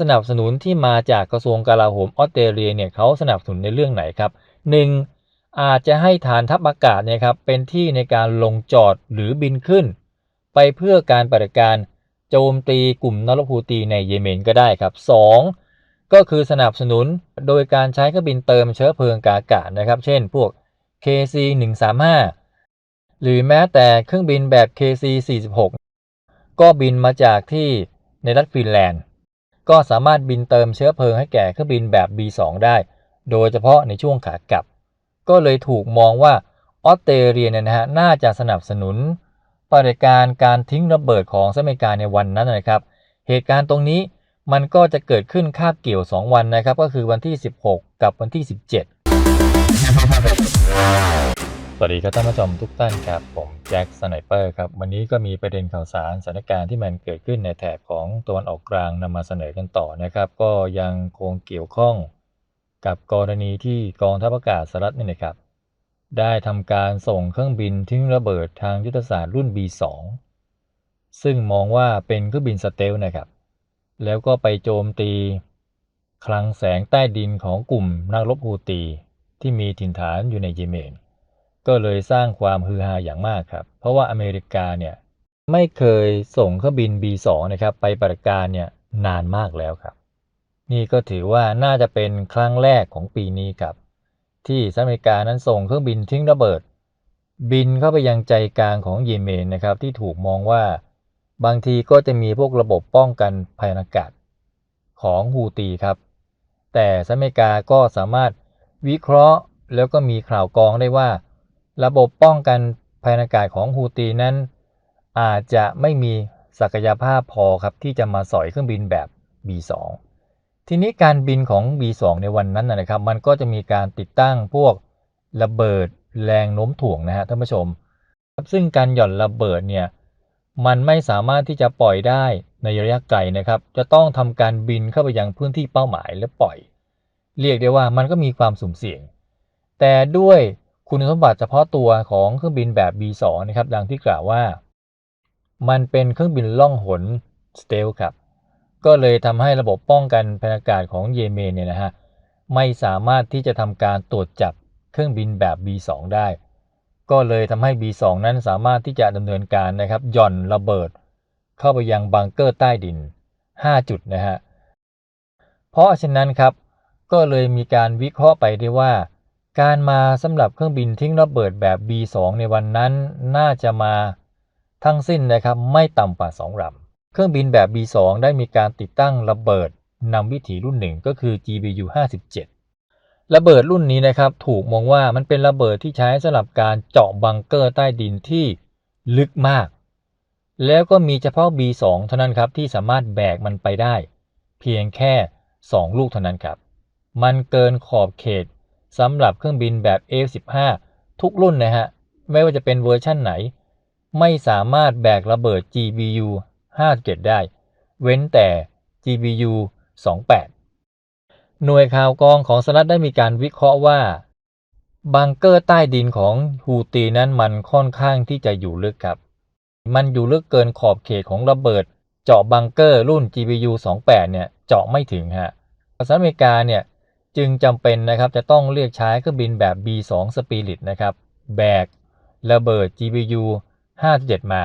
สนับสนุนที่มาจากกระทรวงกลาโหมออสเตรเลียเนี่ยเขาสนับสนุนในเรื่องไหนครับ 1. อาจจะให้ฐานทัพอากาศเนี่ยครับเป็นที่ในการลงจอดหรือบินขึ้น ไปเพื่อการปฏิบัติการโจมตีกลุ่มนรฮูตีในเยเมนก็ได้ครับ 2. ก็คือสนับสนุนโดยการใช้เครื่องบินเติมเชื้อเพลิงกาอากาศนะครับ เช่น พวก KC 135หรือแม้แต่เครื่องบินแบบ KC 46ก็บินมาจากที่ในรัฐฟินแลนด์ ก็สามารถบินเติมเชื้อเพลิงให้แก่เครื่องบินแบบ B2 ได้ โดยเฉพาะในช่วงขากลับ ก็เลยถูกมองว่าออสเตรเลียเนี่ยนะฮะน่าจะสนับสนุนปฏิการการทิ้งระเบิดของสหรัฐอเมริกาในวันนั้นนะครับ เหตุการณ์ตรงนี้มันก็จะเกิดขึ้นคาบเกี่ยว 2 วันนะครับ ก็คือวันที่ 16 กับวันที่ 17 วัสดีครับท่านผู้ชมทุกท่านครับผมแจ็คสไนเปอร์ครับวันนี้ก็มีประเด็นข่าวสารสถานการณ์ที่มันเกิดขึ้นในแถบของตะวันออกกลางนำมาเสนอกันต่อนะครับ ก็ยังคงเกี่ยวข้องกับกรณีที่กองทัพอากาศสหรัฐนี่นะครับ ได้ทำการส่งเครื่องบินทิ้งระเบิดทางยุทธศาสตร์รุ่น B2 ซึ่งมองว่าเป็นเครื่องบินสเตลนะครับ แล้วก็ไปโจมตี คลังแสงใต้ดินของกลุ่มนักรบฮูตีที่มีถิ่นฐานอยู่ในเยเมน ก็เลยสร้างความฮือฮาอย่างมากครับ เพราะว่าอเมริกาเนี่ยไม่เคยส่งเครื่องบิน B2 นะครับไปปฏิบัติการเนี่ยนานมากแล้วครับ นี่ก็ถือว่าน่าจะเป็นครั้งแรกของปีนี้ครับ ที่สหรัฐอเมริกานั้นส่งเครื่องบินทิ้งระเบิด บินเข้าไปยังใจกลางของเยเมนนะครับ ที่ถูกมองว่าบางทีก็จะมีพวกระบบป้องกันภัยอากาศของฮูตีครับ แต่สหรัฐอเมริกาก็สามารถวิเคราะห์แล้วก็มีข่าวกรองได้ว่า ระบบป้องกันภัยอากาศของฮูตีนั้น อาจจะไม่มีศักยภาพพอครับที่จะมาสอยเครื่องบินแบบ B2 ทีนี้การบินของ B2 ในวันนั้นนะครับ มันก็จะมีการติดตั้งพวกระเบิดแรงโน้มถ่วงนะฮะท่านผู้ชม ซึ่งการหย่อนระเบิดเนี่ยมันไม่สามารถที่จะปล่อยได้ในระยะไกลนะครับ จะต้องทำการบินเข้าไปยังพื้นที่เป้าหมายและปล่อย เรียกได้ว่ามันก็มีความสุ่มเสี่ยง แต่ด้วย คุณสมบัติเฉพาะตัวของเครื่องบินแบบ B2 นะครับ ดังที่กล่าวว่า มันเป็นเครื่องบินล่องหนสเตลครับ ก็เลยทำให้ระบบป้องกันภัยอากาศของเยเมนเนี่ยนะฮะไม่สามารถที่จะทำการตรวจจับเครื่องบินแบบ B2 ได้ ก็เลยทำให้ B2 นั้นสามารถที่จะดำเนินการนะครับหย่อนระเบิด เข้าไปยังบังเกอร์ใต้ดิน 5 จุดนะฮะเพราะฉะนั้นครับก็เลยมีการวิเคราะห์ไปได้ว่า การมาสำหรับเครื่องบินทิ้งระเบิดแบบ B2 ในวันนั้นน่าจะมาทั้งสิ้นนะครับไม่ต่ำกว่า 2ลำเครื่องบินแบบ B2 ได้มีการติดตั้งระเบิดนำวิถีรุ่นหนึ่งก็คือ GBU 57ระเบิดรุ่นนี้นะครับถูกมองว่ามันเป็นระเบิดที่ใช้สำหรับการเจาะบังเกอร์ใต้ดินที่ลึกมาก แล้วก็มีเฉพาะ B2 เท่านั้นครับที่สามารถแบกมันไปได้ เพียงแค่ 2 ลูกเท่านั้นครับ มันเกินขอบเขต สำหรับเครื่องบินแบบ F15 ทุกรุ่นนะฮะ ไม่ว่าจะเป็นเวอร์ชั่นไหน ไม่สามารถแบกระเบิด GBU 57 ได้ เว้นแต่ GBU 28 หน่วยข่าวกรองของสหรัฐได้มีการวิเคราะห์ว่า บังเกอร์ใต้ดินของฮูตีนั้นมันค่อนข้างที่จะอยู่ลึกครับ มันอยู่ลึกเกินขอบเขตของระเบิด เจาะบังเกอร์รุ่น GBU 28 เนี่ย เจาะไม่ถึงฮะสหรัฐอเมริกาเนี่ย จึงจำเป็นนะครับจะต้องเรียกใช้เครื่องบินแบบ B2 Spirit นะครับแบกระเบิด GBU 57 มา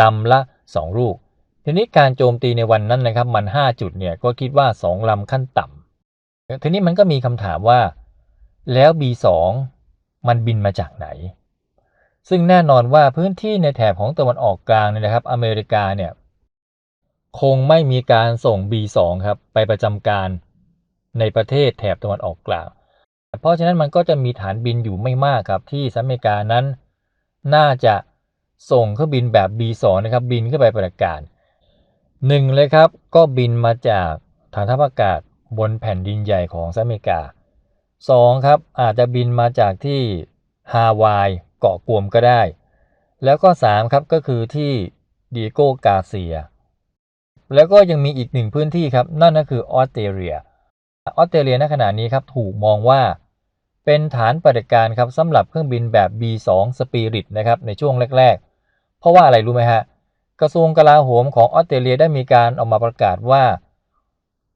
ลำละ 2 ลูก ทีนี้การโจมตีในวันนั้นนะครับมัน 5 จุดเนี่ยก็คิดว่า 2ลำขั้นต่ำทีนี้มันก็มีคำถามว่า แล้ว B2 มันบินมาจากไหน ซึ่งแน่นอนว่าพื้นที่ในแถบของตะวันออกกลางเนี่ยนะครับ อเมริกาเนี่ยคงไม่มีการส่ง B2 ครับไปประจำการ ในประเทศแถบตะวันออกกลาง เพราะฉะนั้นมันก็จะมีฐานบินอยู่ไม่มากครับที่สหรัฐอเมริกานั้น น่าจะส่งเครื่องบินแบบ B2 นะครับบินขึ้นไปปฏิบัติการหนึ่งเลยครับก็บินมาจากฐานทัพอากาศบนแผ่นดินใหญ่ของสหรัฐอเมริกาสองครับอาจจะบินมาจากที่ฮาวายเกาะกวมก็ได้ แล้วก็สามครับก็คือที่ดีโกกาเซีย แล้วก็ยังมีอีกหนึ่งพื้นที่ครับ นั่นก็คือออสเตรเลีย ออสเตรเลียในขณะนี้ครับถูกมองว่าเป็นฐานปฏิบัติการครับสำหรับเครื่องบินแบบ B2 Spirit นะครับในช่วงแรก ๆ เพราะว่าอะไรรู้ไหมฮะกระทรวงกลาโหมของออสเตรเลียได้มีการออกมาประกาศว่า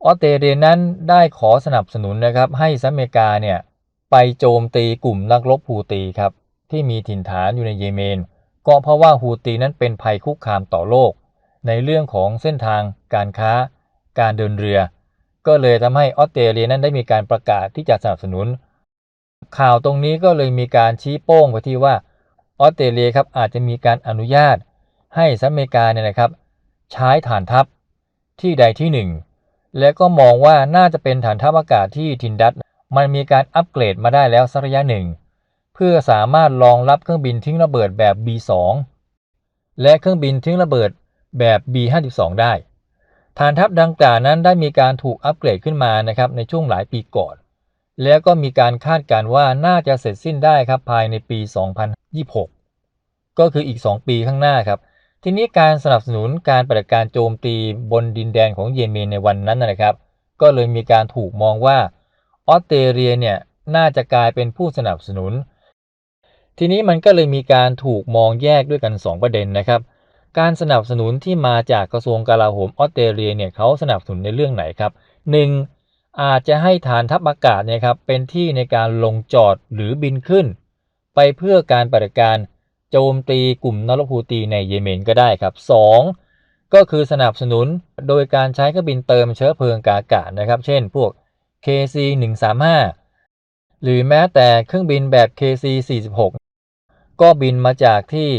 ออสเตรเลียนั้นได้ขอสนับสนุนนะครับให้สหรัฐอเมริกาเนี่ยไปโจมตีกลุ่มนักรบฮูตีครับที่มีถิ่นฐานอยู่ในเยเมน ก็เพราะว่าฮูตีนั้นเป็นภัยคุกคามต่อโลก ในเรื่องของเส้นทางการค้า การเดินเรือ ก็เลยทำให้ออสเตรเลียนั้นได้มีการประกาศที่จะสนับสนุน ข่าวตรงนี้ก็เลยมีการชี้โป้งไปที่ว่าออสเตรเลียครับอาจจะมีการอนุญาตให้สหรัฐอเมริกาเนี่ยนะครับ ใช้ฐานทัพที่ใดที่หนึ่งและก็มองว่าน่าจะเป็นฐานทัพอากาศที่ทินดัตมันมีการอัปเกรดมาได้แล้วสักระยะหนึ่ง เพื่อสามารถรองรับเครื่องบินทิ้งระเบิดแบบ B2 และเครื่องบินทิ้งระเบิดแบบ B52 ได้ ฐานทัพดังกล่าวนั้นได้มีการถูกอัปเกรดขึ้นมานะครับในช่วงหลายปีก่อน แล้วก็มีการคาดการณ์ว่าน่าจะเสร็จสิ้นได้ครับภายในปี 2026 ก็คืออีก 2 ปีข้างหน้าครับ ทีนี้การสนับสนุนการปฏิบัติการโจมตีบนดินแดนของเยเมนในวันนั้นนะครับ ก็เลยมีการถูกมองว่าออสเตรเลียเนี่ยน่าจะกลายเป็นผู้สนับสนุน ทีนี้มันก็เลยมีการถูกมองแยกด้วยกัน 2 ประเด็นนะครับ การสนับสนุนที่มาจากกระทรวงกลาโหมออสเตรเลียเนี่ยเขาสนับสนุนในเรื่องไหนครับ 1. อาจจะให้ฐานทัพอากาศเนี่ยครับเป็นที่ในการลงจอดหรือบินขึ้น ไปเพื่อการปฏิบัติการโจมตีกลุ่มนรฮูตีในเยเมนก็ได้ครับ 2. ก็คือสนับสนุนโดยการใช้เครื่องบินเติมเชื้อเพลิงกากาศนะครับ เช่นพวก KC 135หรือแม้แต่เครื่องบินแบบ KC 46ก็บินมาจากที่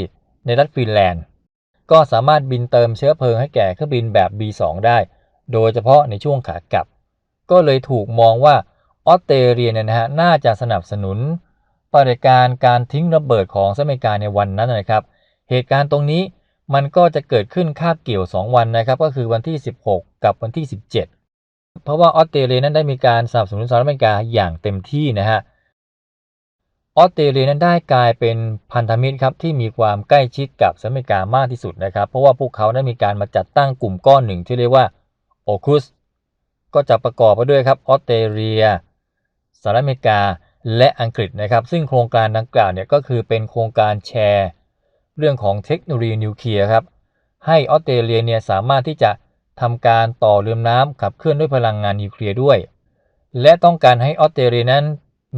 ในรัฐฟินแลนด์ ก็สามารถบินเติมเชื้อเพลิงให้แก่เครื่องบินแบบ B2 ได้ โดยเฉพาะในช่วงขากลับ ก็เลยถูกมองว่าออสเตรเลียเนี่ยนะฮะน่าจะสนับสนุนปฏิการการทิ้งระเบิดของสหรัฐอเมริกาในวันนั้นนะครับ เหตุการณ์ตรงนี้มันก็จะเกิดขึ้นคาบเกี่ยว 2 วันนะครับ ก็คือวันที่ 16 กับวันที่ 17 เพราะว่าออสเตรเลียนั้นได้มีการสนับสนุนสหรัฐอเมริกาอย่างเต็มที่นะฮะ ออสเตรเลียนั้นได้กลายเป็นพันธมิตรครับที่มีความใกล้ชิดกับสหรัฐอเมริกามากที่สุดนะครับ เพราะว่าพวกเขาได้มีการมาจัดตั้งกลุ่มก้อนหนึ่งที่เรียกว่าโอคุสก็จะประกอบไปด้วยครับออสเตรเลียสหรัฐอเมริกาและอังกฤษนะครับ ซึ่งโครงการดังกล่าวเนี่ยก็คือเป็นโครงการแชร์ เรื่องของเทคโนโลยีนิวเคลียร์ครับให้ออสเตรเลียเนี่ยสามารถที่จะทำการต่อเรือน้ำขับเคลื่อนด้วยพลังงานนิวเคลียร์ด้วย และต้องการให้ออสเตรเลียนั้น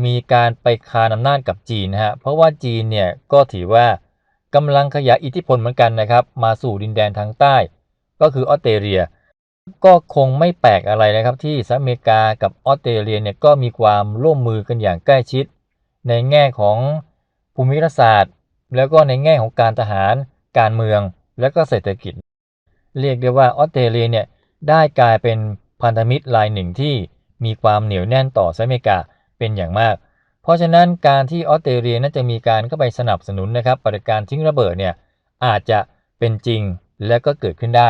มีการไปคานอำนาจกับจีนนะฮะเพราะว่าจีนเนี่ยก็ถือว่ากำลังขยายอิทธิพลเหมือนกันนะครับมาสู่ดินแดนทางใต้ ก็คือออสเตรเลีย ก็คงไม่แปลกอะไรนะครับที่สหรัฐอเมริกากับออสเตรเลียเนี่ยก็มีความร่วมมือกันอย่างใกล้ชิด ในแง่ของภูมิรัฐศาสตร์ แล้วก็ในแง่ของการทหาร การเมือง และก็เศรษฐกิจ เรียกได้ว่าออสเตรเลียเนี่ยได้กลายเป็นพันธมิตรรายหนึ่งที่มีความเหนียวแน่นต่อสหรัฐอเมริกา เป็นอย่างมาก เพราะฉะนั้นการที่ออสเตรเลียนั้นจะมีการเข้าไปสนับสนุนนะครับปฏิการทิ้งระเบิดเนี่ยอาจจะเป็นจริงและก็เกิดขึ้นได้